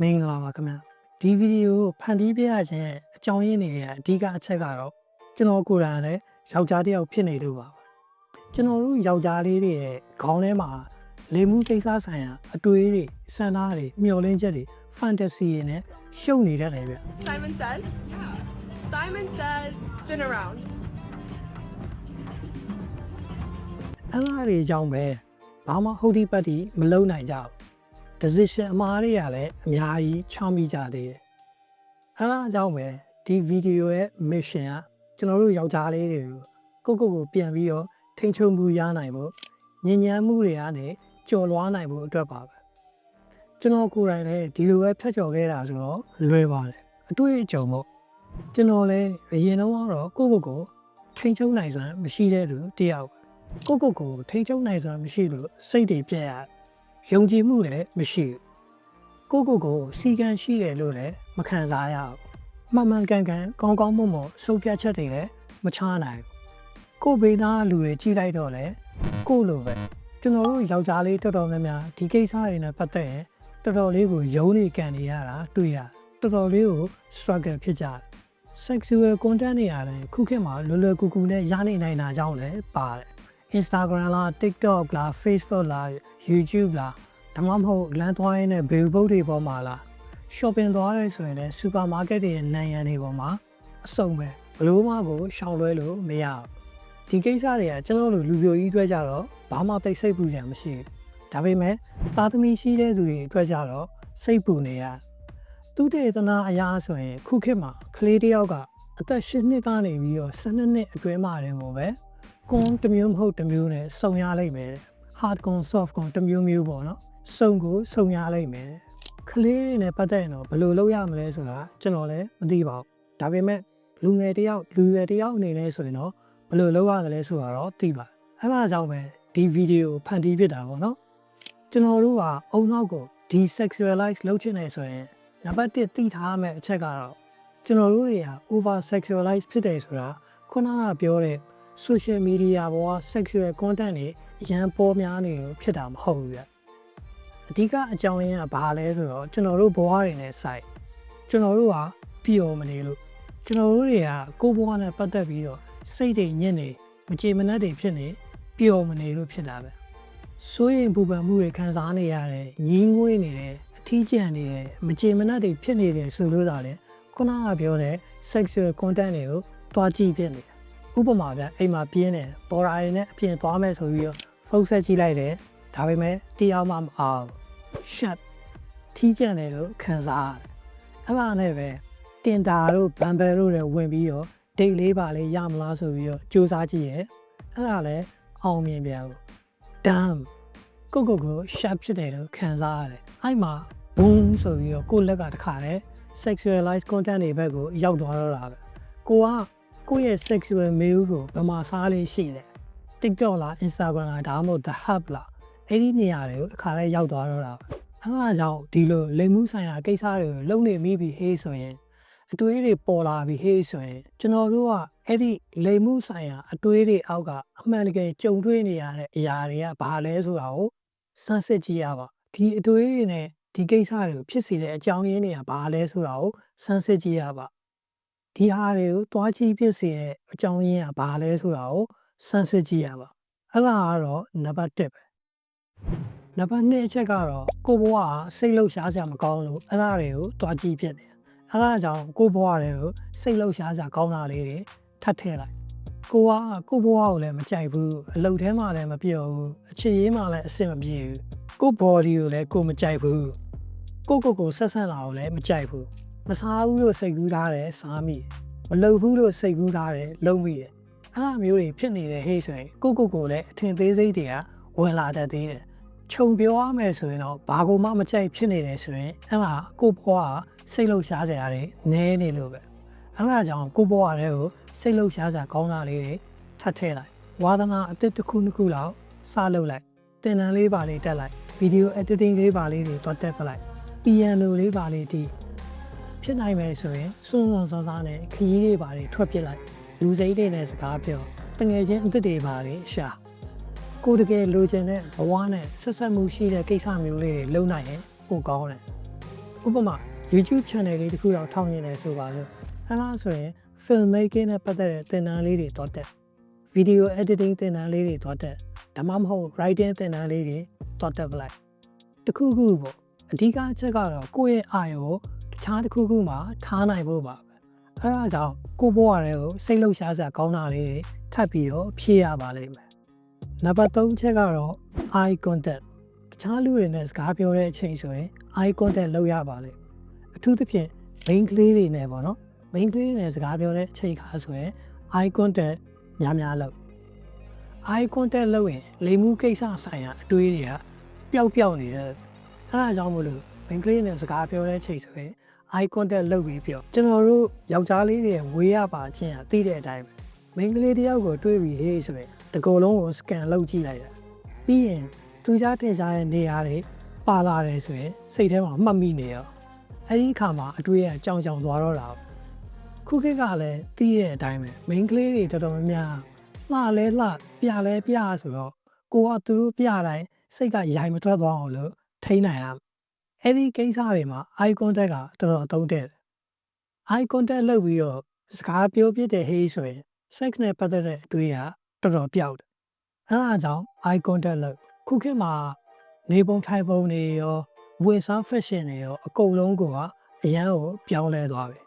မင်္ဂလာပါခင်ဗျာဒီဗီဒီယိုကိုဖန်တီးပြရခြင်းရဲ့အကြောင်းရင်းတွေရဲ့အဓိကအချက်ကတော့ကျွန်တော်ကိုယ်တိုင်လည်းယောက်ျားတစ်ယောက်ဖြစ်နေလို့ပါကျွန်တော်တို့ယောက်ျားလေးတွေရဲ့ခေါင်းထဲမှာလေမှုကိစ္စဆိုင်ရာအတွေးတွေစံသားတွေမျှော်လင့်ချက်တွေ fantasy တွေနဲ့ရှုပ်နေတတ်တယ်ဗျ Simon says? Yeah. Simon says spin around. အဲ့ဒါတွေအကြောင်းပဲဘာမှဟုတ်ဒီပတ်တီမလုံနိုင်ကြဘူး decision အမှားတွေကလည်းအများကြီးချမိကြသေးတယ်အဲ့ဒါအကြောင်းပဲဒီဗီဒီယိုရဲ့ mission ကကျွန်တော်တို့ယောက်ျားလေးတွေကိုကိုယ့်ကိုယ်ကိုပြန်ပြီးတော့ထိန်ချုံမှုရနိုင်ဖို့ညဉ့်ညမ်းမှုတွေကနေကြော်လွားနိုင်ဖို့အတွက်ပါပဲကျွန်တော်ကိုယ်တိုင်လည်းဒီလိုပဲဖြတ်ကျော်ခဲ့တာဆိုတော့လွယ်ပါတယ်အတွေ့အကြုံပေါ့ကျွန်တော်လည်းအရင်တော့ကတော့ကိုယ့်ကိုယ်ကိုထိန်ချုံနိုင်စွမ်းမရှိတဲ့သူတယောက်ကိုယ့်ကိုယ်ကိုထိန်ချုံနိုင်စွမ်းမရှိလို့စိတ်တွေပြက်ရယုံ ကြည်မှုလည်းမရှိဘူးကိုယ့်ကိုယ်ကိုစီကံရှိတယ်လို့လည်းမခံစားရဘူးမှန်မှန်ကန်ကန်ကောင်းကောင်းမွန်မွန်ဆုံးဖြတ်ချက်တွေလည်းမချနိုင်ဘူးကိုယ့်ဘေးသားလူတွေကြည့်လိုက်တော့လေကိုယ့်လိုပဲကျွန်တော်တို့ယောက်ျားလေးတော်တော်များများဒီကိစ္စတွေနဲ့ပတ်သက်ရင်တော်တော်လေးကိုယုံနေကန်နေရတာတွေ့ရတော်တော်လေးကို struggle ဖြစ်ကြတယ် sexual content တွေရတယ်ခုခေတ်မှာလွယ်လွယ်ကူကူနဲ့ရနိုင်နိုင်တာကြောင့်လည်းပါတယ် Instagram လား TikTok လား Facebook လား YouTube လားဒါမှမဟုတ်လမ်းသွားရင်းနဲ့ billboard တွေပေါ်မှာလား shopping သွားရဲဆိုရင်လည်း supermarket တွေရဲ့နိုင်ရန်တွေပေါ်မှာအစုံပဲဘလို့မှကိုရှောင်လွဲလို့မရဘူးဒီကိစ္စတွေကကျွန်တော်တို့လူပြိုကြီးအတွက်ကြတော့ဘာမှတိတ်ဆိတ်ပူကြမရှိဘူးဒါပေမဲ့သားသမီးရှိတဲ့သူတွေအတွက်ကြတော့စိတ်ပူနေရသူတေသနာအရာဆိုရင် ခုခေတ်မှာကလေးတစ်ယောက်က အသက်၈နှစ်ကနေပြီးတော့12နှစ်အတွင်းမှာတင်ကိုပဲ ကွန်တစ်မျိုးမဟုတ်တစ်မျိုးနဲ့စုံရလိမ့်မယ် hard con soft con တစ်မျိုးမျိုးပေါ့နော်စုံကိုစုံရလိမ့်မယ်ကလေးတွေနဲ့ပတ်သက်ရင်တော့ဘယ်လိုလုပ်ရမလဲဆိုတာကျွန်တော်လည်းမသိပါဘူးဒါပေမဲ့လူငယ်တစ်ယောက်လူရွယ်တစ်ယောက်အနေနဲ့ဆိုရင်တော့ဘယ်လိုလုပ်ရမလဲဆိုတာတော့သိပါအဲ့ဒါကြောင့်ပဲဒီဗီဒီယိုဖန်တီးဖြစ်တာပေါ့နော်ကျွန်တော်တို့ကအုံနောက်ကိုဒီ sexualize လုပ်ချင်နေဆိုရင်နံပါတ်1သိထားရမယ့်အချက်ကတော့ကျွန်တော်တို့တွေက over sexualize ဖြစ်တယ်ဆိုတာခုနကပြောတဲ့ social media ပေါ်က sexual content တွေအရန်ပေါ်များနေလို့ဖြစ်တာမဟုတ်ဘူးပြအဓိကအကြောင်းရင်းကဘာလဲဆိုတော့ကျွန်တော်တို့ဘဝတွေနဲ့ဆိုင်ကျွန်တော်တို့ကပြောမနေလို့ကျွန်တော်တို့တွေကကိုယ်ဘဝနဲ့ပတ်သက်ပြီးတော့စိတ်တွေညစ်နေမကြေမနက်တွေဖြစ်နေပျော်မနေလို့ဖြစ်တာပဲစိုးရင်ပူပန်မှုတွေခံစားနေရတယ်ညင်းငွေးနေတယ်အထီးကျန်နေတယ်မကြေမနက်တွေဖြစ်နေတယ်ဆိုလို့ဒါလေခုနကပြောတဲ့ sexual content တွေကိုတွားကြည့်ဖြစ်နေတယ် ဥပမာဗျအိမ်မှာပြင်းတယ်ပေါ်ရာတွေနဲ့အပြင်သွားမယ်ဆိုပြီးတော့ဖုန်းဆက်ကြည့်လိုက်တယ်ဒါပေမဲ့တရားမှမအောင် shut ထီးကျန်တယ်လို့ခံစားရတယ်အဲ့ဒါနဲ့ပဲတင်တာတို့ဘန်ဘယ်တို့လည်းဝင်ပြီးတော့ဒိတ်လေးပါလေရမလားဆိုပြီးတော့စူးစမ်းကြည့်ရဲ့အဲ့ဒါလည်းအောင်မြင်ပြန်ဘူး damn ကိုကိုကို sharp ဖြစ်တယ်လို့ခံစားရတယ်အဲ့မှာ boom ဆိုပြီးတော့ကိုယ့်လက်ကတခါတည်း sexualize content တွေဘက်ကိုရောက်သွားတော့တာပဲကိုက ကိုယ့်ရဲ့ sexual mail ကိုဘယ်မှာစားလေးရှိလဲ TikTok လား Instagram လားဒါမှမဟုတ် The Hub လားအဲ့ဒီနေရာတွေကိုအခါလေးရောက်သွားတော့တာပဲအဲ့ဒါကြောင့်ဒီလိုလိမ်မှုဆိုင်ရာကိစ္စတွေကိုလုံနေမိပြီဟေးဆိုရင်အတွေးတွေပေါ်လာပြီဟေးဆိုရင်ကျွန်တော်တို့ကအဲ့ဒီလိမ်မှုဆိုင်ရာအတွေးတွေအောက်ကအမှန်တကယ်ကြုံတွေ့နေရတဲ့အရာတွေကဘာလဲဆိုတာကိုစမ်းစစ်ကြည့်ရပါဒီအတွေးတွေနဲ့ဒီကိစ္စတွေကိုဖြစ်စေတဲ့အကြောင်းရင်းတွေကဘာလဲဆိုတာကိုစမ်းစစ်ကြည့်ရပါ ဒီဟာတွေကိုတွားကြည့်ဖြစ်စေတဲ့အကြောင်းရင်းကဘာလဲဆိုတာကိုစမ်းစစ်ကြည့်ရပါအဲ့ဒါကတော့နံပါတ်1ပဲနံပါတ်2အချက်ကတော့ကိုဘဝကစိတ်လှုပ်ရှားစရာမကောင်းလို့အဲ့ဒါတွေကိုတွားကြည့်ဖြစ်တယ်အဲ့ဒါကြောင့်ကိုဘဝတွေကိုစိတ်လှုပ်ရှားစရာကောင်းတာလေးတွေထပ်ထည့်လိုက်ကိုကကိုဘဝကိုလည်းမကြိုက်ဘူးအလုပ်ထဲမှာလည်းမပြောဘူးအချစ်ရေးမှာလည်းအဆင်မပြေဘူးကို body ကိုလည်းကိုမကြိုက်ဘူးကိုကိုကိုဆက်ဆံလာကိုလည်းမကြိုက်ဘူး မစားဘူးလို့စိတ်ကူးထားတယ်စားမိတယ်မလုပ်ဘူးလို့စိတ်ကူးထားတယ်လုပ်မိတယ်အဲ့အမျိုးတွေဖြစ်နေတဲ့ဟေ့ဆိုရင်ကိုကိုကိုလည်းအထင်သေးစိတ်တွေကဝင်လာတတ်သေးတယ်ခြုံပြောရမယ်ဆိုရင်တော့ဘာကိုမှမကြိုက်ဖြစ်နေတယ်ဆိုရင်အဲ့မှာကိုဘွားကစိတ်လှုပ်ရှားစရာတွေနည်းနေလို့ပဲအဲ့ဒါကြောင့်ကိုဘွားတွေကိုစိတ်လှုပ်ရှားစရာကောင်းတာလေးတွေထပ်ထည့်လိုက်ဝါသနာအစ်စ်တစ်ခုနှစ်ခုလောက်စလုပ်လိုက်တင်တန်းလေးပါလေးတက်လိုက်ဗီဒီယို editing လေးပါလေးတွေတွတ်တက်ပလိုက် piano လေးပါလေးတီး ဖြစ်နိုင်မယ်ဆိုရင်စွန်းစွန်းစားစားနဲ့ခရီးတွေပါလေးထွက်ပစ်လိုက်လူစိမ့်တွေနဲ့စကားပြောတငယ်ချင်းအစ်စ်တွေပါလေးရှာကိုယ်တကယ်လိုချင်တဲ့ဘဝနဲ့ဆက်ဆက်မှုရှိတဲ့ကိစ္စမျိုးလေးတွေလုပ်နိုင်ရင်ပိုကောင်းတယ်ဥဥပမာ YouTube channel လေးတစ်ခုတော့ထောင်နေတယ်ဆိုပါလို့အဲ့ဒါဆိုရင် film making နဲ့ပတ်သက်တဲ့သင်တန်းလေးတွေတော့တက် video editing သင်တန်းလေးတွေတော့တက်ဒါမှမဟုတ် writing သင်တန်းလေးတွေတော့တက်ပလိုက်တခုခုပေါ့အဓိကအချက်ကတော့ကိုယ့်ရဲ့အာရုံကို တခြားတစ်ခုခုမှာထားနိုင်ဖို့ပါပဲအဲ့ဒါကြောင့်ကိုယ့်ဘဝတွေကိုစိတ်လှုပ်ရှားစရာကောင်းတာလေးတွေထပ်ပြီးတော့ဖြည့်ရပါလိမ့်မယ်နံပါတ်3ချက်ကတော့ eye contact တခြားလူတွေနဲ့စကားပြောတဲ့အချိန်ဆိုရင် eye contact လုပ်ရပါလိမ့်အထူးသဖြင့် main ကလေးတွေနဲ့ပေါ့နော် main ကလေးတွေနဲ့စကားပြောတဲ့အချိန်ခါဆိုရင် eye contact များများလုပ် eye contact လုပ်ရင်လိမ်မှုကိစ္စဆိုင်ရာအတွေးတွေကပျောက်ပျောက်နေတယ်အဲဒါကြောင့်မို့လို့ main ကလေးနဲ့စကားပြောတဲ့အချိန်ဆိုရင် eye contact လုပ်ပြီးပြောကျွန်တော်တို့ယောက်ျားလေးတွေဝေးရပါချင်းอ่ะသိတဲ့အတိုင်းပဲ main ကလေးတယောက်ကိုတွေးပြီးဟေးဆိုရင်တကောလုံးကို scan လုပ်ကြည့်လိုက်တာပြီးရင်သူကြားထင်ရှားတဲ့နေရာတွေပါလာတယ်ဆိုရင်စိတ်ထဲမှာမှတ်မိနေရောအဲ့ဒီအခါမှာအတွေးကကြောင်ကြောင်သွားတော့တာခုခေတ်ကလည်းသိတဲ့အတိုင်းပဲ main ကလေးတွေတော်တော်များများလှလဲလှပြလဲပြဆိုတော့ကိုကသူတို့ပြတိုင်းစိတ်ကရိုင်မထွက်သွားအောင်လို့ထိန်းနိုင်ရမယ် အဲ့ဒီကိစ္စတွေမှာ eye contact ကတော်တော်အသုံးတဲ့တယ် eye contact လုပ်ပြီးတော့စကားပြောပြတဲ့ဟေးဆိုရင် sex နဲ့ပတ်သက်တဲ့အတွေးကတော်တော်ပျောက်တယ်အဲအားကြောင့် eye contact လုပ်ခုခေတ်မှာနေပုံထိုင်ပုံတွေရောဝင်စား fashion တွေရောအကုန်လုံးကအရန်ကိုပြောင်းလဲသွားပြီ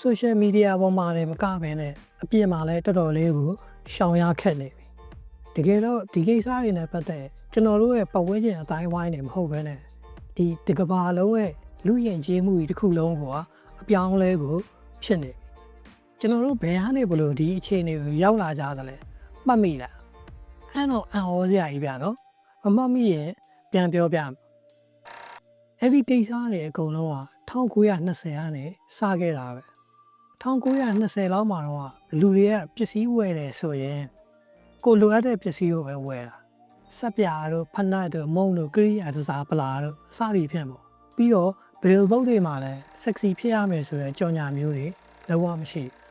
social media ပေါ်မှာလည်းမကဘဲနဲ့အပြင်မှာလည်းတော်တော်လေးကိုရှောင်ရခက်နေပြီတကယ်တော့ဒီကိစ္စတွေနဲ့ပတ်သက်ကျွန်တော်တို့ရဲ့ပတ်ဝန်းကျင်အတိုင်းဝိုင်းနေမဟုတ်ဘဲနဲ့ ဒီတကဘာလုံးရဲ့လူယဉ်ကျေးမှုကြီးတစ်ခုလုံးကအပြောင်းလဲကိုဖြစ်နေပြီကျွန်တော်တို့ဘယ်ကနေဘလို့ဒီအခြေအနေကိုရောက်လာကြသလဲမှတ်မိလားအဲ့တော့အံ့ဩစရာကြီးဗျာနော်မမှတ်မိရင်ပြန်ပြောပြမယ်အဲ့ဒီကိစ္စတွေအကုန်လုံးက1920ကနေစခဲ့တာပဲ1920လောက်မှာတော့လူတွေကပစ္စည်းဝယ်တယ်ဆိုရင်ကိုလိုအပ်တဲ့ပစ္စည်းကိုပဲဝယ်တာ စက်ပြာတို့ဖနက်တို့မုံတို့ကရိယာစစားပလာတို့စသည်ဖြင့်ပေါ့ပြီးတော့ bill book တွေမှာလည်း sexy ဖြစ်ရမယ်ဆိုတဲ့ကြော်ညာမျိုးတွေလုံးဝမရှိဘူး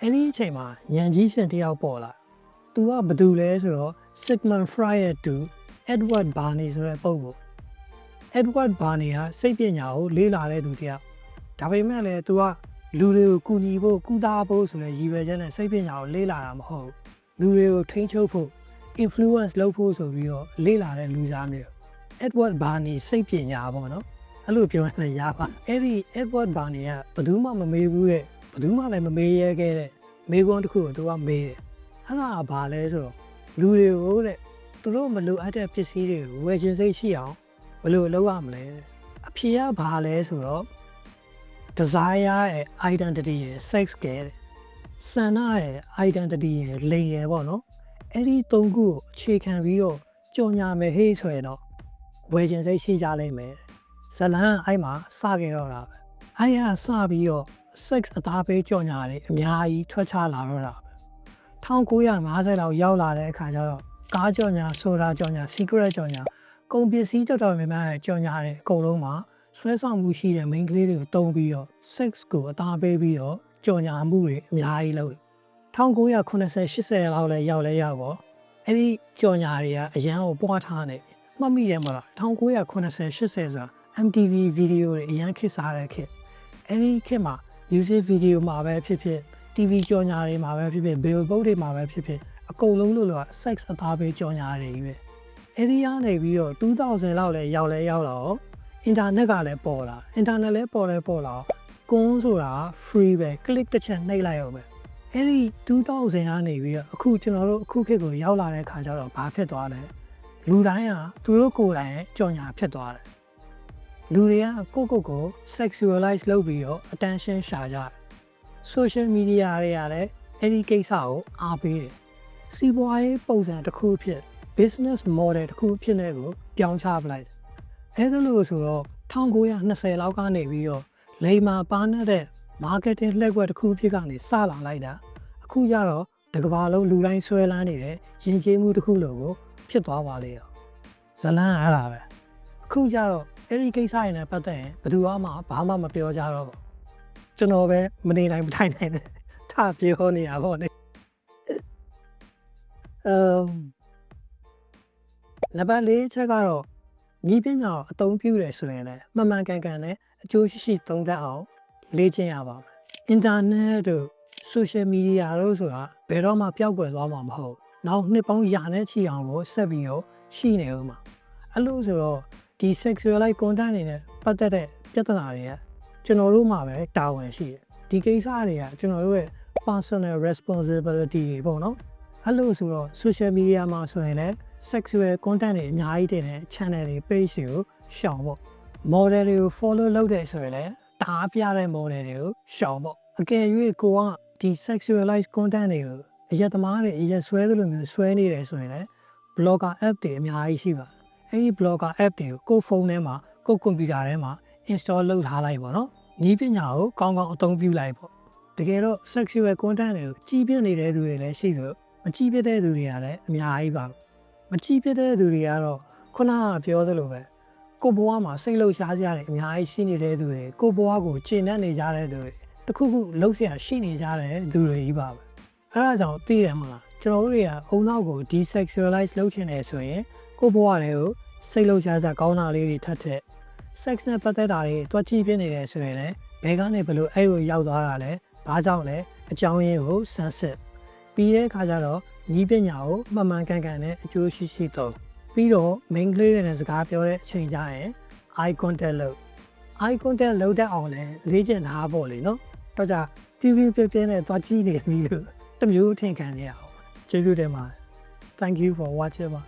အဲ့ဒီအချိန်မှာညံကြီးရှင်တယောက်ပေါ်လာသူကဘယ်သူလဲဆိုတော့ Sigmund Freud တူ Edward Barney ဆိုတဲ့ပုံပေါ့ Edward Barney ဟာစိတ်ပညာကိုလေ့လာတဲ့သူတယောက်ဒါပေမဲ့လည်းသူကလူတွေကိုကူညီဖို့ကုသဖို့ဆိုတဲ့ရည်ရွယ်ချက်နဲ့စိတ်ပညာကိုလေ့လာတာမဟုတ်ဘူးလူတွေကိုထိန်းချုပ်ဖို့ influence လုပ်ဖို့ဆိုပြီးတော့လေ့လာတဲ့လူစားမျိုး Edward Barney စိတ်ပညာပေါ့နော်အဲ့လိုပြောရင်လည်းရပါအဲ့ဒီ Edward Barney ကဘယ်သူမှမမေးဘူးတဲ့ဘယ်သူမှလည်းမမေးရဲခဲ့တဲ့မေးခွန်းတစ်ခုကိုသူကမေးတယ်အဲ့ဒါကဘာလဲဆိုတော့လူတွေကိုတဲ့သူတို့မလိုအပ်တဲ့ပစ္စည်းတွေကိုဝယ်ခြင်းစိတ်ရှိအောင်ဘယ်လိုလုပ်ရမလဲအဖြေကဘာလဲဆိုတော့ desire ရဲ့ identity ရဲ့ sex ကဲဆန္ဒရဲ့ identity ရဲ့လိမ်ရဲ့ပေါ့နော် အဲ့ဒီသုံးခုကိုအခြေခံပြီးတော့ကြော်ညာမယ်ဟေးဆိုရင်တော့ဝယ်ခြင်းစိတ်ရှိကြလိမ့်မယ်ဇလန်အဲ့မှာစခဲ့တော့တာပဲအဲ့ရစပြီးတော့ sex အသားပေးကြော်ညာတွေအများကြီးထွက်ချလာတော့တာပဲ1950လောက်ရောက်လာတဲ့အခါကျတော့ကားကြော်ညာဆိုတာကြော်ညာ secret ကြော်ညာကုန်ပစ္စည်းတော်တော်များများရဲ့ကြော်ညာတွေအကုန်လုံးမှာဆွဲဆောင်မှုရှိတဲ့ main ကလေးတွေကိုတုံးပြီးတော့ sex ကိုအသားပေးပြီးတော့ကြော်ညာမှုတွေအများကြီးလုပ်တယ် 1980 80လောက်လည်းရောက်လဲရောက်ပေါ့အဲ့ဒီကြော်ညာတွေကအရန်ကိုပွားထားနေမှတ်မိတယ်မလား1980 80ဆိုတာ MTV ဗီဒီယိုတွေအရန်ခစ်စားတဲ့ခေတ်အဲ့ဒီခေတ်မှာ music video မှာပဲဖြစ်ဖြစ် TV ကြော်ညာတွေမှာပဲဖြစ်ဖြစ် billboard တွေမှာပဲဖြစ်ဖြစ်အကုန်လုံးလို့လို့ sex အသားပေးကြော်ညာတွေကြီးပဲအဲ့ဒီကနေပြီးတော့2000လောက်လည်းရောက်လဲရောက်တော့အင်တာနက်ကလည်းပေါ်လာအင်တာနက်လည်းပေါ်လဲပေါ်လာကွန်းဆိုတာ free ပဲ click တစ်ချက်နှိပ်လိုက်အောင်ပဲ အဲ့ဒီ2000ကနေပြီးတော့အခုကျွန်တော်တို့အခုခေတ်ကိုရောက်လာတဲ့ခါကျတော့ဘာဖြစ်သွားလဲလူတိုင်းကသူတို့ကိုယ်တိုင်ကြော်ညာဖြစ်သွားတယ်လူတွေကကိုယ့်ကိုယ်ကို sexualize လုပ်ပြီးတော့ attention ရှာကြတယ် social media တွေကလည်းအဲ့ဒီကိစ္စကိုအားပေးတယ်စီးပွားရေးပုံစံတစ်ခုဖြစ် business model တစ်ခုဖြစ်နေကိုပြောင်းချပလိုက်တယ်အဲ့ဒါလို့ဆိုတော့1920လောက်ကနေပြီးတော့လိမ္မာပါနေတဲ့ marketing လက်ွက်တစ်ခုဖြစ်ကနေစလာလိုက်တာအခုကျတော့တကဘာလုံးလူတိုင်းဆွဲလန်းနေတဲ့ယဉ်ကျေးမှုတစ်ခုလိုကိုဖြစ်သွားပါလေရောဇလန်းအဲ့ဒါပဲအခုကျတော့အဲ့ဒီကိစ္စရနဲ့ပတ်သက်ရင်ဘယ်သူမှဘာမှမပြောကြတော့ဘူးကျွန်တော်ပဲမနေနိုင်မထိုင်နိုင်တယ်ထပြောနေတာပေါ့လေအမ်နံပါတ်၄ချက်ကတော့ညီပညာကိုအသုံးပြုတယ်ဆိုရင်လည်းမှန်မှန်ကန်ကန်နဲ့အကျိုးရှိရှိသုံးသပ်အောင် လေ့ကျင့်ရပါမယ်အင်တာနက်တို့ social media တို့ဆိုတာဘယ်တော့မှပျောက်ကွယ်သွားမှာမဟုတ်နောက်နှစ်ပေါင်းရာနဲ့ချီအောင်ကိုဆက်ပြီးတော့ရှိနေဦးမှာအဲ့လိုဆိုတော့ဒီ sexualized content တွေနဲ့ပတ်သက်တဲ့ပြဿနာတွေကကျွန်တော်တို့မှာပဲတာဝန်ရှိတယ်ဒီကိစ္စတွေကကျွန်တော်တို့ရဲ့ personal responsibility တွေပေါ့နော်အဲ့လိုဆိုတော့ social media မှာဆိုရင်လည်း sexual content တွေအများကြီးတင်တဲ့ channel တွေ page တွေကိုရှောင်ပေါ့ model တွေကို follow လုပ်တယ်ဆိုရင်လည်း တအားပြတဲ့ model တွေကိုရှောင်ပေါ့အကယ်၍ကိုကဒီ sexualized content တွေကိုအရက်သမားတွေအရက်ဆွဲသလိုမျိုးဆွဲနေတယ်ဆိုရင်လည်း blogger app တွေအများကြီးရှိပါတယ်အဲဒီ blogger app တွေကိုကိုယ့်ဖုန်းထဲမှာကိုယ့်ကွန်ပျူတာထဲမှာ install လုပ်ထားလိုက်ပေါ့နော်ဤပညာကိုကောင်းကောင်းအသုံးပြုလိုက်ပေါ့တကယ်တော့ sexual content တွေကိုကြီးပြနေတဲ့သူတွေလည်းရှိသလိုမကြီးပြတဲ့သူတွေကလည်းအများကြီးပါမကြီးပြတဲ့သူတွေကတော့ခုနကပြောသလိုပဲ ကိုဘွားမှာစိတ်လှုပ်ရှားကြတယ်အများကြီးရှိနေတဲ့သူတွေကိုဘွားကိုကျင့်တတ်နေကြတဲ့သူတွေတခုခုလှုပ်ရှားရှိနေကြတဲ့သူတွေကြီးပါပဲအဲဒါကြောင့်သိတယ်မလားကျွန်တော်တို့တွေကအုံနောက်ကို desexualize လုပ်ချင်တယ်ဆိုရင်ကိုဘွားတွေကိုစိတ်လှုပ်ရှားစကောင်းတာလေးတွေထပ်ထက် sex နဲ့ပတ်သက်တာတွေတွက်ကြည့်ပြနေတယ်ဆိုရင်လည်းဘယ်ကနေဘလို့အဲ့ကိုရောက်သွားတာလဲဘာကြောင့်လဲအကြောင်းရင်းကိုစမ်းစစ်ပြီးတဲ့အခါကျတော့ဤပညာကိုမှန်မှန်ကန်ကန်နဲ့အကျိုးရှိရှိသုံး ပြီးတော့ main ကလေးတွေနဲ့စကားပြောတဲ့အချိန်ကျရင် eye contact လုပ် eye contact လုပ်တတ်အောင်လဲလေ့ကျင့်ထားဖို့လေနော်တော့ကြပြပြပြပြနဲ့သွားကြည့်နေပြီလို့တစ်မျိုးထင်ခံရအောင်ကျေးဇူးတင်ပါတယ် thank you for watching ပါ